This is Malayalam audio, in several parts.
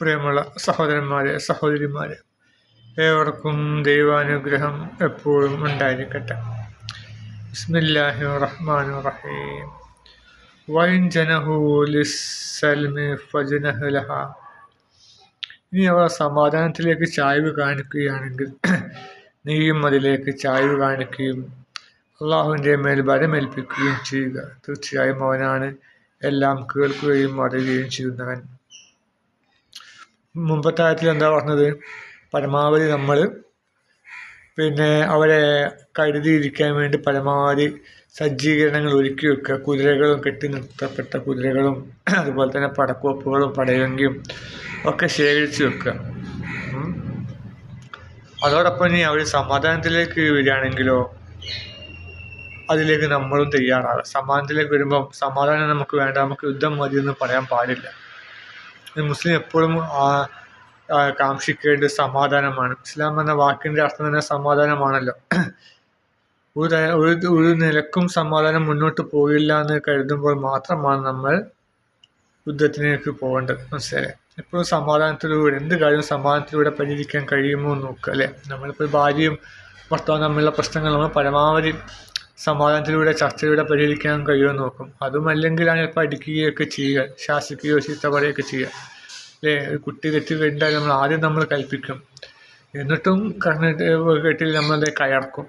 പ്രിയമുള്ള സഹോദരന്മാരെ സഹോദരിമാരെ ഏവർക്കും ദൈവാനുഗ്രഹം എപ്പോഴും ഉണ്ടായിരിക്കട്ടെ. ബിസ്മില്ലാഹി റഹ്മാൻ റഹീം വൈൻ ജനഹു ലിസ്സൽമി ഫജ്നഹ് ലഹ. ഇനി അവർ സമാധാനത്തിലേക്ക് ചായ്വ് കാണിക്കുകയാണെങ്കിൽ നീയും അതിലേക്ക് ചായ്വ് കാണിക്കുകയും അള്ളാഹുവിന്റെ മേൽ ബലമേൽപ്പിക്കുകയും ചെയ്യുക. തീർച്ചയായും അവനാണ് എല്ലാം കേൾക്കുകയും അറിയുകയും ചെയ്യുന്നവൻ. മുമ്പത്തെ ആയത്തിൽ എന്താ പറഞ്ഞത്? പരമാവധി നമ്മൾ പിന്നെ അവരെ കരുതിയിരിക്കാൻ വേണ്ടി പരമാവധി സജ്ജീകരണങ്ങൾ ഒരുക്കി വെക്കുക. കുതിരകളും കെട്ടി നിർത്തപ്പെട്ട കുതിരകളും അതുപോലെ തന്നെ പടക്കോപ്പുകളും പടയങ്കിയും ഒക്കെ ശേഖരിച്ചു വെക്കുക. അതോടൊപ്പം ഇനി അവർ സമാധാനത്തിലേക്ക് വരികയാണെങ്കിലോ അതിലേക്ക് നമ്മളും തയ്യാറാകുക സമാധാനത്തിലേക്ക് വരുമ്പം സമാധാനം നമുക്ക് വേണ്ട നമുക്ക് യുദ്ധം മതി എന്ന് പറയാൻ പാടില്ല. മുസ്ലിം എപ്പോഴും കാക്ഷിക്കേണ്ടത് സമാധാനമാണ്. ഇസ്ലാം എന്ന വാക്കിന്റെ അർത്ഥം തന്നെ സമാധാനമാണല്ലോ. ഒരു ഒരു ഒരു നിലക്കും സമാധാനം മുന്നോട്ട് പോയില്ല എന്ന് കരുതുമ്പോൾ മാത്രമാണ് നമ്മൾ യുദ്ധത്തിലേക്ക് പോകേണ്ടത്. മനസ്സിലായി? എപ്പോഴും സമാധാനത്തിലൂടെ എന്ത് കാര്യവും സമാധാനത്തിലൂടെ പരിഹരിക്കാൻ കഴിയുമോ എന്ന് നോക്കുക അല്ലേ? നമ്മളിപ്പോൾ ഭാര്യയും ഭർത്താവും തമ്മിലുള്ള പ്രശ്നങ്ങൾ നമ്മൾ പരമാവധി സമാധാനത്തിലൂടെ ചർച്ചയിലൂടെ പരിഹരിക്കാൻ കഴിയുമെന്ന് നോക്കും. അതുമല്ലെങ്കിൽ അല്ലെങ്കിലാണ് ചിലപ്പോൾ അടിക്കുകയൊക്കെ ചെയ്യുക ശാസിക്കുകയോ ചീത്ത പറയുകയൊക്കെ ചെയ്യുക. അല്ലേ? കുട്ടി തെറ്റ് നമ്മൾ ആദ്യം നമ്മൾ കൽപ്പിക്കും. എന്നിട്ടും കണ്ണിട്ട് കേട്ടിൽ നമ്മളത് കയർക്കും.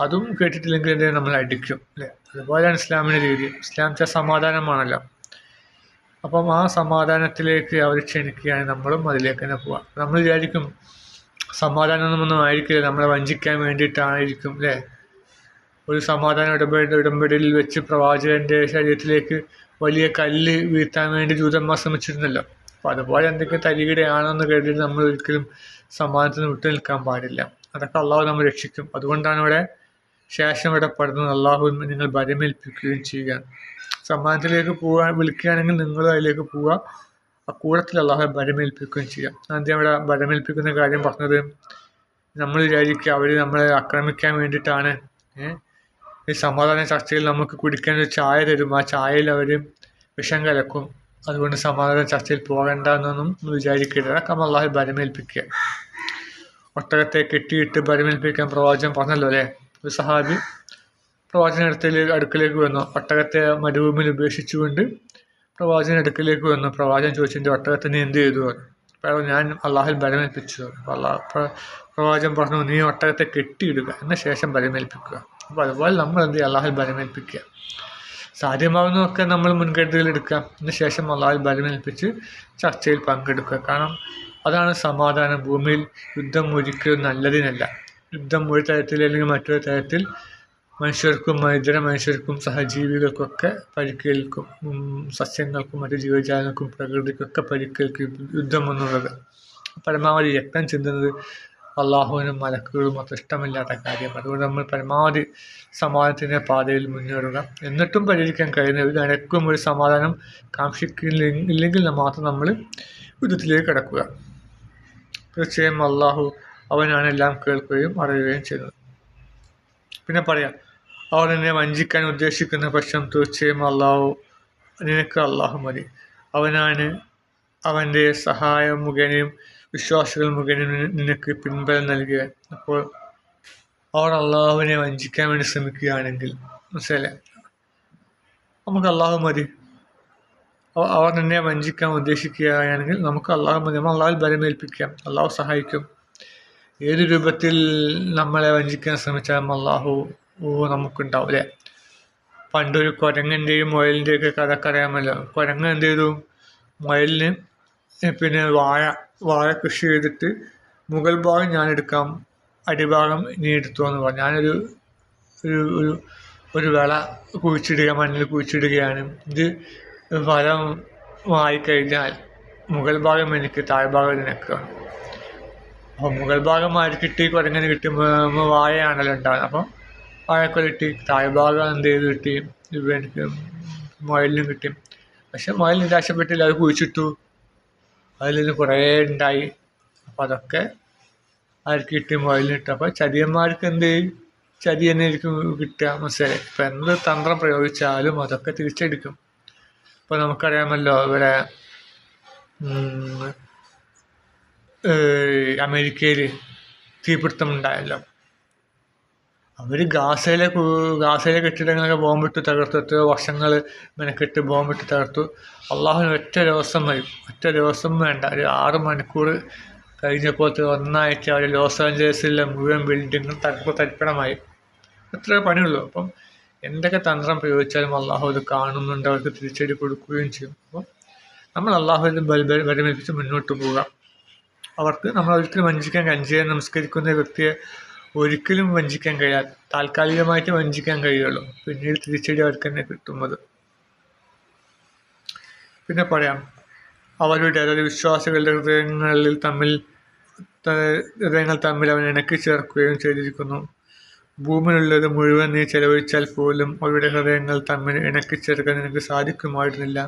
അതും കേട്ടിട്ടില്ലെങ്കിൽ എന്തെങ്കിലും നമ്മൾ അടിക്കും. അല്ലേ? അതുപോലെയാണ് ഇസ്ലാമിന്റെ രീതി. ഇസ്ലാം വെച്ചാൽ സമാധാനമാണല്ലോ. അപ്പം ആ സമാധാനത്തിലേക്ക് അവർ ക്ഷണിക്കുകയാണ് നമ്മളും അതിലേക്ക് തന്നെ പോവാം നമ്മൾ വിചാരിക്കും സമാധാനമൊന്നും ആയിരിക്കില്ല നമ്മളെ വഞ്ചിക്കാൻ വേണ്ടിയിട്ടായിരിക്കും. അല്ലേ? ഒരു സമാധാന ഇടപെടൽ ഇടപെടലിൽ വെച്ച് പ്രവാചകന്റെ ശരീരത്തിലേക്ക് വലിയ കല്ല് വീഴ്ത്താൻ വേണ്ടി ജൂതന്മാർ ശ്രമിച്ചിരുന്നല്ലോ. അപ്പം അതുപോലെ എന്തെങ്കിലും തരികിടയാണെന്ന് കരുതി നമ്മൾ ഒരിക്കലും സമാധാനത്തിന് വിട്ടു നിൽക്കാൻ പാടില്ല. അതൊക്കെ അള്ളാഹു നമ്മൾ രക്ഷിക്കും. അതുകൊണ്ടാണ് ഇവിടെ ശേഷം ഇവിടെ പറയുന്നത് അള്ളാഹു നിങ്ങൾ ഭരമേൽപ്പിക്കുകയും ചെയ്യുക. സമ്മാനത്തിലേക്ക് പോകാൻ വിളിക്കുകയാണെങ്കിൽ നിങ്ങൾ അതിലേക്ക് പോവുക ആ കൂടത്തിൽ അള്ളാഹു ഭരമേൽപ്പിക്കുകയും ചെയ്യാം ആദ്യം അവിടെ ഭരമേൽപ്പിക്കുന്ന കാര്യം പറഞ്ഞത് നമ്മൾ വിചാരിക്കുക അവർ നമ്മളെ ആക്രമിക്കാൻ വേണ്ടിയിട്ടാണ്. ഏഹ്? ഈ സമാധാന ചർച്ചയിൽ നമുക്ക് കുടിക്കാൻ ഒരു ചായ തരും. ആ ചായയിൽ അവർ വിഷം കലക്കും. അതുകൊണ്ട് സമാധാന ചർച്ചയിൽ പോകേണ്ട എന്നൊന്നും വിചാരിക്കരുത്. അതൊക്കെ അള്ളാഹു ബലമേൽപ്പിക്കുക ഒട്ടകത്തെ കെട്ടിയിട്ട് ബലമേൽപ്പിക്കാൻ പ്രവാചകൻ പറഞ്ഞല്ലോ അല്ലേ? ഒരു സഹാബി പ്രവാചന അടുത്തേക്ക് അടുക്കലേക്ക് വന്നു. ഒട്ടകത്തെ മരുഭൂമിയിൽ ഉപേക്ഷിച്ചുകൊണ്ട് പ്രവാചകൻ അടുക്കലേക്ക് വന്നു. പ്രവാചകൻ ചോദിച്ചതിന്റെ ഒട്ടകത്തെ നീ എന്ത് ചെയ്തു? അപ്പോൾ ഞാൻ അള്ളാഹിൽ ബലമേൽപ്പിച്ചു അള്ളാഹ് പ്ര- പ്രവാചകൻ പറഞ്ഞു നീ ഒട്ടകത്തെ കെട്ടിയിടുക. എന്ന ശേഷം ബലമേൽപ്പിക്കുക അപ്പോൾ അതുപോലെ നമ്മൾ എന്ത് ചെയ്യുക അള്ളാഹിൽ ബലമേൽപ്പിക്കുക. സാധ്യമാകുന്നതൊക്കെ നമ്മൾ മുൻകരുതൽ എടുക്കുക. അതിന് ശേഷം അള്ളാഹിൽ ബലമേൽപ്പിച്ച് ചർച്ചയിൽ പങ്കെടുക്കുക. കാരണം അതാണ് സമാധാനം. ഭൂമിയിൽ യുദ്ധം ഒരിക്കലും നല്ലതിനല്ല. യുദ്ധം ഒരു തരത്തിൽ അല്ലെങ്കിൽ മറ്റൊരു തരത്തിൽ മനുഷ്യർക്കും ഇതര മനുഷ്യർക്കും സഹജീവികൾക്കൊക്കെ പരിക്കേൽക്കും. സസ്യങ്ങൾക്കും മറ്റു ജീവജാലങ്ങൾക്കും പ്രകൃതിക്കൊക്കെ പരിക്കേൽക്കും യുദ്ധം എന്നുള്ളത്. പരമാവധി രക്തം ചിന്തുന്നത് അള്ളാഹുവിനും മലക്കുകളും ഒക്കെ ഇഷ്ടമില്ലാത്ത കാര്യം. അതുകൊണ്ട് നമ്മൾ പരമാവധി സമാധാനത്തിന്റെ പാതയിൽ മുന്നേറുക. എന്നിട്ടും പരിഹരിക്കാൻ കഴിയുന്ന ഒരു നിരക്കും ഒരു സമാധാനം കാക്ഷിക്കില്ലെങ്കിൽ മാത്രം നമ്മൾ യുദ്ധത്തിലേക്ക് കിടക്കുക. തീർച്ചയായും അള്ളാഹു അവനാണ് എല്ലാം കേൾക്കുകയും അറിയുകയും ചെയ്യുന്നത്. പിന്നെ പറയാം അവർ എന്നെ വഞ്ചിക്കാൻ ഉദ്ദേശിക്കുന്ന പക്ഷം തീർച്ചയായും അള്ളാഹു നിനക്ക് അള്ളാഹു മതി. അവനാണ് അവന്റെ സഹായം മുഖേനയും വിശ്വാസികൾ മുഖേന നിനക്ക് പിൻബലം നൽകുക. അപ്പോൾ അവർ അള്ളാഹുവിനെ വഞ്ചിക്കാൻ വേണ്ടി ശ്രമിക്കുകയാണെങ്കിൽ മനസ്സിലായില്ലേ? നമുക്ക് അള്ളാഹു മതി. അവ- അവർ നിന്നെ വഞ്ചിക്കാൻ ഉദ്ദേശിക്കുകയാണെങ്കിൽ നമുക്ക് അള്ളാഹു മതി. നമ്മൾ അള്ളാഹു ബലമേൽപ്പിക്കാം. അള്ളാഹു സഹായിക്കും. ഏത് രൂപത്തിൽ നമ്മളെ വഞ്ചിക്കാൻ ശ്രമിച്ചാലും അള്ളാഹു നമുക്കുണ്ടാവും അല്ലേ? പണ്ടൊരു കുരങ്ങന്റെയും മുയലിന്റെയൊക്കെ കഥക്കറിയാമല്ലോ കഥ അറിയാമല്ലോ. കുരങ്ങ് എന്ത് ചെയ്തു? മുയലിന് പിന്നെ വാഴ വാഴ കൃഷി ചെയ്തിട്ട് മുകൾ ഭാഗം ഞാൻ എടുക്കാം അടിഭാഗം നീ എടുത്തോ എന്ന് പറഞ്ഞു. ഞാനൊരു ഒരു ഒരു ഒരു വിള കുഴിച്ചിടുക മണ്ണിൽ കുഴിച്ചിടുകയാണ്. ഇത് ഫലം ആയിക്കഴിഞ്ഞാൽ മുകൾ ഭാഗം എനിക്ക് താഴ്ഭാഗം നിനക്കാണ് അപ്പോൾ മുകൾ ഭാഗം ആര് കിട്ടി? കുരങ്ങനെ കിട്ടുമ്പോൾ വാഴയാണല്ലോ ഉണ്ടാകുന്നത് അപ്പം വാഴക്കൊല കിട്ടി താഴ്ഭാഗം എന്ത് ചെയ്ത് കിട്ടി? എനിക്ക് മുയലിനും കിട്ടി. പക്ഷെ മുയൽ നിരാശപ്പെട്ടില്ല അത് കുഴിച്ചിട്ടു. നിന്ന് കുറേ ഉണ്ടായി. അപ്പോൾ അതൊക്കെ അവർക്ക് കിട്ടും അപ്പോൾ ചതിയന്മാർക്ക് എന്ത് ചതി തന്നെ ആയിരിക്കും കിട്ടുക. മനസ്സിലായി? ഇപ്പം എന്ത് തന്ത്രം പ്രയോഗിച്ചാലും അതൊക്കെ തിരിച്ചെടുക്കും. ഇപ്പോൾ നമുക്കറിയാമല്ലോ ഇവിടെ അമേരിക്കയിൽ തീപിടുത്തമുണ്ടായല്ലോ അവർ ഗാസയിലെ ഗാസയിലെ കെട്ടിടങ്ങളൊക്കെ ബോംബിട്ട് തകർത്തു എത്ര വർഷങ്ങൾ മെനക്കെട്ട് ബോംബിട്ട് തകർത്തു. അള്ളാഹുവിന് ഒറ്റ ദിവസം വരും. ഒറ്റ ദിവസം വേണ്ട. ഒരു ആറ് മണിക്കൂർ കഴിഞ്ഞപ്പോൾ ഒന്നായിട്ട് അവർ ലോസ് ആഞ്ചലസിലെ മുഴുവൻ ബിൽഡിങ്ങും തകർപ്പ് തരിപ്പണമായി. എത്ര പണിയുള്ളൂ. അപ്പം എന്തൊക്കെ തന്ത്രം പ്രയോഗിച്ചാലും അള്ളാഹു അത് കാണുന്നുണ്ട്. അവർക്ക് തിരിച്ചടി കൊടുക്കുകയും ചെയ്യും. അപ്പം നമ്മൾ അള്ളാഹുവിനെ ബലമേൽപ്പിച്ച് മുന്നോട്ട് പോവുക അവർക്ക് നമ്മൾ ഒരിക്കലും വഞ്ചിക്കാൻ കഞ്ചിയെ നമസ്കരിക്കുന്ന വ്യക്തിയെ ഒരിക്കലും വഞ്ചിക്കാൻ കഴിയാ താൽക്കാലികമായിട്ട് വഞ്ചിക്കാൻ കഴിയുള്ളൂ. പിന്നീട് തിരിച്ചടി അവർക്ക് തന്നെ കിട്ടുന്നത്. പിന്നെ പറയാം. അവരുടെ അതായത് വിശ്വാസികളുടെ ഹൃദയങ്ങളിൽ തമ്മിൽ ഹൃദയങ്ങൾ തമ്മിൽ അവൻ ഇണക്കി ചേർക്കുകയും ചെയ്തിരിക്കുന്നു. ഭൂമിയിലുള്ളത് മുഴുവൻ നീ ചെലവഴിച്ചാൽ പോലും അവരുടെ ഹൃദയങ്ങൾ തമ്മിൽ ഇണക്കി ചേർക്കാൻ നിനക്ക് സാധിക്കുമായിരുന്നില്ല.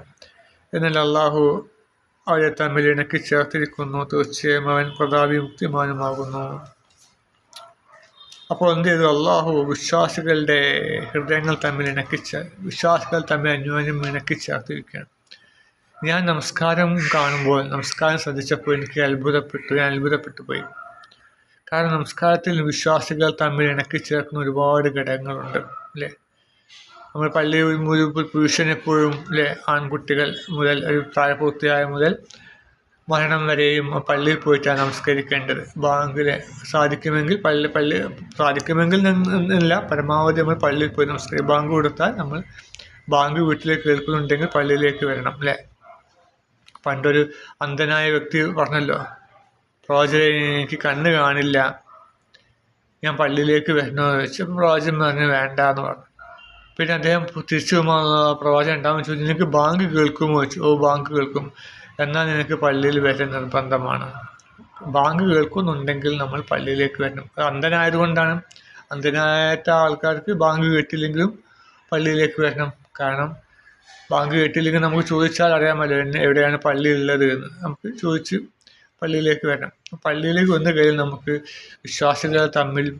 എന്നാൽ അള്ളാഹു അവരെ തമ്മിൽ ഇണക്കി ചേർത്തിരിക്കുന്നു. തീർച്ചയായും അവൻ പ്രതാപിമുക്തിമാനുമാകുന്നു അപ്പോൾ എന്ത് ചെയ്തു? അള്ളാഹു വിശ്വാസികളുടെ ഹൃദയങ്ങൾ തമ്മിൽ ഇണക്കിച്ച വിശ്വാസികൾ തമ്മിൽ അന്യോന്യം ഇണക്കിച്ചേർത്തിരിക്കുകയാണ് ഞാൻ നമസ്കാരം കാണുമ്പോൾ നമസ്കാരം ശ്രദ്ധിച്ചപ്പോൾ എനിക്ക് അത്ഭുതപ്പെട്ടു. ഞാൻ അത്ഭുതപ്പെട്ടു പോയി. കാരണം നമസ്കാരത്തിൽ വിശ്വാസികൾ തമ്മിൽ ഇണക്കിച്ചേർക്കുന്ന ഒരുപാട് ഘടകങ്ങളുണ്ട് അല്ലേ? നമ്മൾ പള്ളി ഒരു പുരുഷൻ അല്ലേ? ആൺകുട്ടികൾ മുതൽ ഒരു പ്രായപൂർത്തിയായ മുതൽ മരണം വരെയും പള്ളിയിൽ പോയിട്ടാണ് നമസ്കരിക്കേണ്ടത്. ബാങ്കിൽ സാധിക്കുമെങ്കിൽ പള്ളി പള്ളി സാധിക്കുമെങ്കിൽ എന്നില്ല പരമാവധി നമ്മൾ പള്ളിയിൽ പോയി നമസ്കരിക്കും. ബാങ്ക് കൊടുത്താൽ നമ്മൾ ബാങ്ക് വീട്ടിലേക്ക് കേൾക്കുന്നുണ്ടെങ്കിൽ പള്ളിയിലേക്ക് വരണം അല്ലേ? പണ്ടൊരു അന്ധനായ വ്യക്തി പറഞ്ഞല്ലോ പ്രവാചകൻ എനിക്ക് കണ്ണ് കാണില്ല. ഞാൻ പള്ളിയിലേക്ക് വരണമെന്ന് വെച്ച് പ്രവാചകൻ പറഞ്ഞു വേണ്ട എന്ന് പറഞ്ഞു. പിന്നെ അദ്ദേഹം തിരിച്ചു പ്രവാചകൻ ഉണ്ടാകുമെന്ന് ചോദിച്ചു. നിനക്ക് ബാങ്ക് കേൾക്കുമോ? ചോദിച്ചു. ഓ ബാങ്ക് കേൾക്കും. എന്നാൽ നിനക്ക് പള്ളിയിൽ വരൽ നിർബന്ധമാണ്. ബാങ്ക് കേൾക്കുന്നുണ്ടെങ്കിൽ നമ്മൾ പള്ളിയിലേക്ക് വരണം. അന്ധനായതുകൊണ്ടാണ്. അന്ധനായ ആൾക്കാർക്ക് ബാങ്ക് കേട്ടില്ലെങ്കിലും പള്ളിയിലേക്ക് വരണം. കാരണം ബാങ്ക് കേട്ടില്ലെങ്കിൽ നമുക്ക് ചോദിച്ചാൽ അറിയാമല്ലോ എവിടെയാണ് പള്ളി ഉള്ളത് എന്ന്. നമുക്ക് ചോദിച്ച് പള്ളിയിലേക്ക് വരണം. പള്ളിയിലേക്ക് വന്ന കയ്യിൽ നമുക്ക് വിശ്വാസികൾ തമ്മിൽ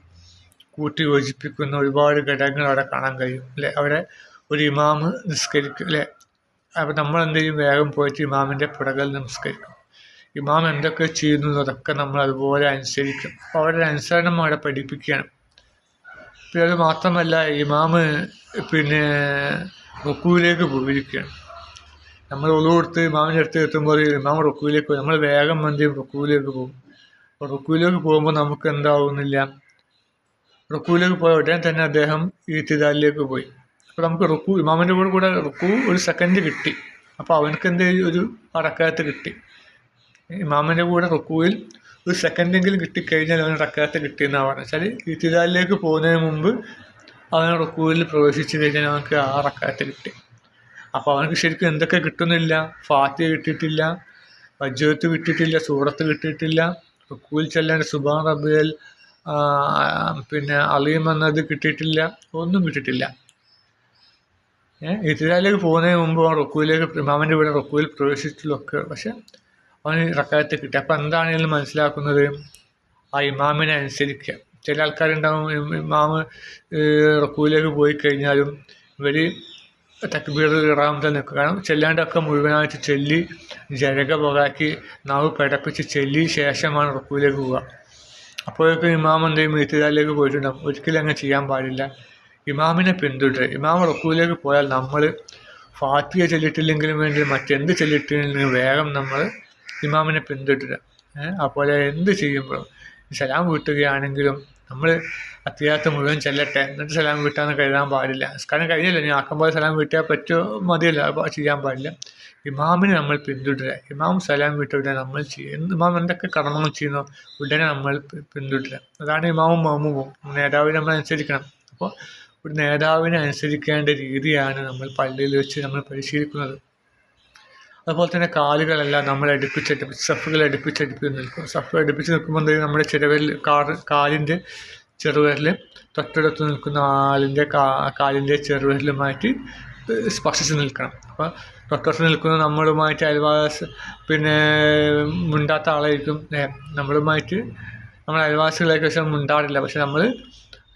കൂട്ടി യോജിപ്പിക്കുന്ന ഒരുപാട് ഘടകങ്ങൾ അവിടെ കാണാൻ കഴിയും. അല്ലേ? അവിടെ ഒരു ഇമാമ് നിസ്കരിക്കും. അല്ലേ? അപ്പോൾ നമ്മൾ ചെയ്യും വേഗം പോയിട്ട് ഇമാമിന്റെ പുറകിൽ നമസ്കരിക്കും ഇമാം എന്തൊക്കെ ചെയ്യുന്നു അതൊക്കെ നമ്മൾ അതുപോലെ അനുസരിക്കും. അപ്പോൾ അവരുടെ അനുസരണം അവിടെ പഠിപ്പിക്കുകയാണ്. പിന്നെ അത് മാത്രമല്ല ഇമാമ് പിന്നെ റുക്കുവിലേക്ക് പോയിരിക്കുകയാണ്. നമ്മൾ ഒളു കൊടുത്ത് ഇമാമിന്റെ അടുത്ത് എത്തുമ്പോൾ ഇമാം റുക്കുവിലേക്ക് പോകും നമ്മൾ വേഗം എന്ത് ചെയ്യും? റുക്കുവിലേക്ക് പോകും. അപ്പോൾ റുക്കുവിലേക്ക് പോകുമ്പോൾ നമുക്ക് എന്താവുന്നില്ല? റുക്കുവിലേക്ക് പോയ ഉടനെ തന്നെ അദ്ദേഹം ഈ ഈത്തിദാലിലേക്ക് പോയി. അപ്പോൾ നമുക്ക് റുക്കു ഇമാമിന്റെ കൂടെ കൂടെ റുക്കു ഒരു സെക്കൻഡ് കിട്ടി. അപ്പോൾ അവനക്ക് എന്ത്? ഒരു അടക്കാത്ത് കിട്ടി. ഇമാമിന്റെ കൂടെ റുക്കുവിൽ ഒരു സെക്കൻഡെങ്കിലും കിട്ടിക്കഴിഞ്ഞാൽ അവന് റക്കാത്ത് കിട്ടിയെന്നാണ് പറഞ്ഞത്. വെച്ചാൽ ഈത്തിദാലിലേക്ക് പോകുന്നതിന് മുമ്പ് അവൻ റുക്കുവിൽ പ്രവേശിച്ചു കഴിഞ്ഞാൽ അവനക്ക് ആ റക്കാത്ത് കിട്ടി. അപ്പോൾ അവനക്ക് ശരിക്കും എന്തൊക്കെ കിട്ടുന്നില്ല? ഫാത്തിയ കിട്ടിയിട്ടില്ല വജ്ജത്ത് കിട്ടിയിട്ടില്ല സൂറത്ത് കിട്ടിയിട്ടില്ല റുക്കുവിൽ ചെല്ലാന്റെ സുബാൻ റബിയൽ പിന്നെ അലീം എന്നത് കിട്ടിയിട്ടില്ല ഒന്നും കിട്ടിയിട്ടില്ല. ഏഹ് ഇത്തിരാലേക്ക് പോകുന്നതിന് മുമ്പ് അവൻ റൊക്കുവിലേക്ക് ഇമാമിന്റെ വീട് റൊക്കുവിൽ പ്രവേശിച്ചിട്ടുള്ളൊക്കെ പക്ഷെ അവന് റക്കായത്തെ കിട്ടി. അപ്പം എന്താണെങ്കിലും മനസ്സിലാക്കുന്നത്? ആ ഇമാമിനെ അനുസരിക്കുക ചില ആൾക്കാരുണ്ടാവും ഇമാമ് റക്കുവിലേക്ക് പോയി കഴിഞ്ഞാലും ഇവർ തക്ബീർ ഇറാമത്തെ നിൽക്കുക കാരണം ചെല്ലാണ്ടൊക്കെ മുഴുവനായിട്ട് ചെല്ലി ജരക പുകാക്കി നാവ് പിടപ്പിച്ച് ചെല്ലി ശേഷമാണ് റുക്കുവിലേക്ക് പോവുക. അപ്പോഴേക്കും ഇമാം എന്ത് പോയിട്ടുണ്ടാവും. ഒരിക്കലും അങ്ങനെ ചെയ്യാൻ പാടില്ല. ഇമാമിനെ പിന്തുടരുക ഇമാം റുക്കുവിലേക്ക് പോയാൽ നമ്മൾ ഫാത്തിയ ചൊല്ലിട്ടില്ലെങ്കിലും വേണ്ടി മറ്റെന്ത് ചൊല്ലിട്ടില്ലെങ്കിലും വേഗം നമ്മൾ ഇമാമിനെ പിന്തുടരുക അതുപോലെ എന്ത് ചെയ്യുമ്പോഴും സലാം വീട്ടുകയാണെങ്കിലും നമ്മൾ അത്യാവശ്യം മുഴുവൻ ചെല്ലട്ടെ എന്നിട്ട് സലാം വീട്ടാന്ന് കരുതാൻ പാടില്ല. കാരണം കഴിഞ്ഞില്ല ഞാൻ ആക്കം പോലെ സലാം വീട്ടിയാൽ പറ്റുമോ മതിയല്ല ചെയ്യാൻ പാടില്ല. ഇമാമിനെ നമ്മൾ പിന്തുടരുക ഇമാം സലാം വീട്ടുക നമ്മൾ ചെയ്യുക ഇമാം എന്തൊക്കെ കർമ്മങ്ങൾ ചെയ്യുന്നു ഉടനെ നമ്മൾ പിന്തുടരുക അതാണ് ഇമാമും മാമുവും. നേതാവിനെ നമ്മൾ അനുസരിക്കണം. അപ്പോൾ ഒരു നേതാവിനെ അനുസരിക്കേണ്ട രീതിയാണ് നമ്മൾ പള്ളിയിൽ വെച്ച് നമ്മൾ പരിശീലിക്കുന്നത്. അതുപോലെ തന്നെ കാലുകളെല്ലാം നമ്മൾ അടുപ്പിച്ചടുപ്പിച്ച് സഫുകൾ അടുപ്പിച്ചടുപ്പിച്ച് നിൽക്കും. സഫ് അടുപ്പിച്ച് നിൽക്കുമ്പോൾ നമ്മുടെ ചെറുവരിൽ കാർ കാലിന്റെ ചെറുവരിൽ തൊട്ടടുത്ത് നിൽക്കുന്ന ആളിന്റെ കാ കാലിന്റെ ചെറുവിരലുമായിട്ട് സ്പർശിച്ച് നിൽക്കണം. അപ്പോൾ തൊട്ടടുത്ത് നിൽക്കുന്ന നമ്മളുമായിട്ട് അയൽവാസ പിന്നെ മുണ്ടാത്ത ആളായിരിക്കും. നമ്മളുമായിട്ട് നമ്മൾ അയൽവാസികളൊക്കെ പക്ഷേ മുണ്ടാറില്ല പക്ഷെ നമ്മൾ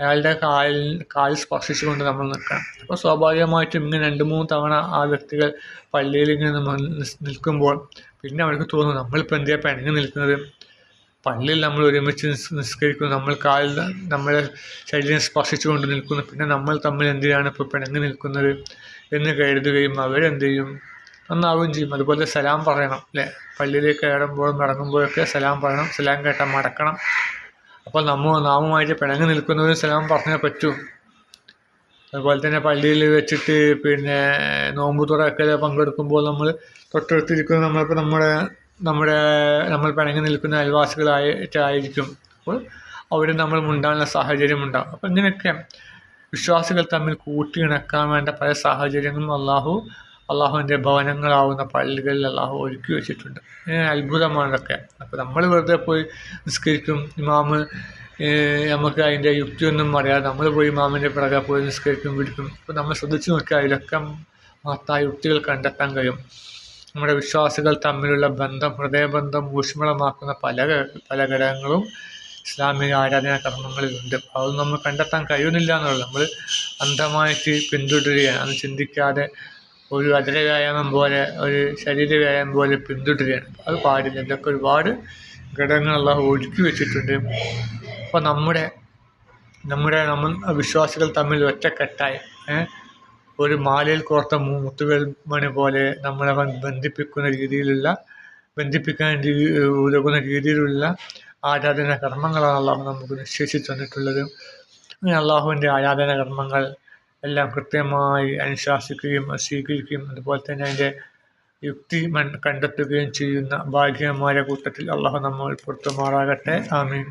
അയാളുടെ കാലിൽ കാൽ സ്പർശിച്ചുകൊണ്ട് നമ്മൾ നിൽക്കണം. അപ്പോൾ സ്വാഭാവികമായിട്ടും ഇങ്ങനെ രണ്ട് മൂന്ന് തവണ ആ വ്യക്തികൾ പള്ളിയിൽ ഇങ്ങനെ നമ്മൾ നിൽക്കുമ്പോൾ പിന്നെ അവർക്ക് തോന്നും നമ്മളിപ്പോൾ എന്തിനാ പിണങ്ങി നിൽക്കുന്നത്? പള്ളിയിൽ നമ്മൾ ഒരുമിച്ച് നിസ് നിസ്കരിക്കുന്നു നമ്മൾ കാലിൽ നമ്മളെ ശരീരം സ്പർശിച്ചുകൊണ്ട് നിൽക്കുന്നു പിന്നെ നമ്മൾ തമ്മിൽ എന്തിനാണ് ഇപ്പോൾ പിണങ്ങി നിൽക്കുന്നത് എന്ന് കരുതുകയും അവരെന്ത് ചെയ്യും? നന്നാവുകയും ചെയ്യും. അതുപോലെ സലാം പറയണം അല്ലേ? പള്ളിയിലേക്ക് കയറുമ്പോഴും ഇറങ്ങുമ്പോഴൊക്കെ സലാം പറയണം സലാം കേട്ടാൽ മടക്കണം. അപ്പോൾ നമ്മ നാമുമായിട്ട് പിണങ്ങി നിൽക്കുന്നവരും സലാം പറഞ്ഞേ പറ്റൂ. അതുപോലെ തന്നെ പള്ളിയിൽ വെച്ചിട്ട് പിന്നെ നോമ്പ് തുറക്കൽ പങ്കെടുക്കുമ്പോൾ നമ്മൾ തൊട്ടടുത്തിരിക്കുന്ന നമ്മളിപ്പോൾ നമ്മുടെ നമ്മുടെ നമ്മൾ പിണങ്ങി നിൽക്കുന്ന അയൽവാസികളായിട്ടായിരിക്കും. അപ്പോൾ അവിടെ നമ്മൾ മുണ്ടാനുള്ള സാഹചര്യം ഉണ്ടാകും അപ്പോൾ ഇങ്ങനെയൊക്കെ വിശ്വാസികൾ തമ്മിൽ കൂട്ടിയിണക്കാൻ വേണ്ട പല സാഹചര്യങ്ങളും അള്ളാഹു അള്ളാഹുവിന്റെ ഭവനങ്ങളാവുന്ന പള്ളികളിൽ അള്ളാഹു ഒരുക്കി വെച്ചിട്ടുണ്ട്. അത്ഭുതമാണ് ഇതൊക്കെ അപ്പോൾ നമ്മൾ വെറുതെ പോയി നിസ്കരിക്കും. ഇമാമ് നമുക്ക് അതിന്റെ യുക്തിയൊന്നും അറിയാതെ നമ്മൾ പോയി ഇമാമിന്റെ പിറകെ പോയി നിസ്കരിക്കും പിടിക്കും അപ്പോൾ നമ്മൾ ശ്രദ്ധിച്ചു നോക്കിയാൽ അതിലൊക്കെ മഹത്തായ യുക്തികൾ കണ്ടെത്താൻ കഴിയും. നമ്മുടെ വിശ്വാസികൾ തമ്മിലുള്ള ബന്ധം ഹൃദയബന്ധം ഊഷ്മളമാക്കുന്ന പല പല ഘടകങ്ങളും ഇസ്ലാമിക ആരാധനാ കർമ്മങ്ങളിലുണ്ട് അതൊന്നും നമ്മൾ കണ്ടെത്താൻ കഴിയുന്നില്ല എന്നുള്ളത് നമ്മൾ അന്ധമായിട്ട് പിന്തുടരുകയാണ്. അത് ചിന്തിക്കാതെ ഒരു അതര വ്യായാമം പോലെ ഒരു ശരീര വ്യായാമം പോലെ പിന്തുടരുകയാണ്. അത് പാടില്ല. ഇതൊക്കെ ഒരുപാട് ഘടകങ്ങൾ അള്ളാഹു ഒഴുക്കി വെച്ചിട്ടുണ്ട്. അപ്പോൾ നമ്മുടെ നമ്മുടെ നമ്മൾ വിശ്വാസികൾ തമ്മിൽ ഒറ്റക്കെട്ടായി ഒരു മാലയിൽ കോർത്ത മുത്തുകൾ മണി പോലെ നമ്മളെ ബന്ധിപ്പിക്കുന്ന രീതിയിലുള്ള ബന്ധിപ്പിക്കാൻ ഉതകുന്ന രീതിയിലുള്ള ആരാധന കർമ്മങ്ങളാണ് അള്ളാഹു നമുക്ക് നിശ്ചയിച്ചു തന്നിട്ടുള്ളത്. അങ്ങനെ അള്ളാഹുവിന്റെ ആരാധന കർമ്മങ്ങൾ എല്ലാം കൃത്യമായി അനുശാസിക്കുകയും സ്വീകരിക്കുകയും അതുപോലെ തന്നെ അതിന്റെ യുക്തി മൻ കണ്ടെത്തുകയും ചെയ്യുന്ന ഭാഗ്യവന്മാരുടെ കൂട്ടത്തിൽ അള്ളാഹു നമ്മൾ ഉൾപ്പെടുത്തുമാറാകട്ടെ ആമീൻ.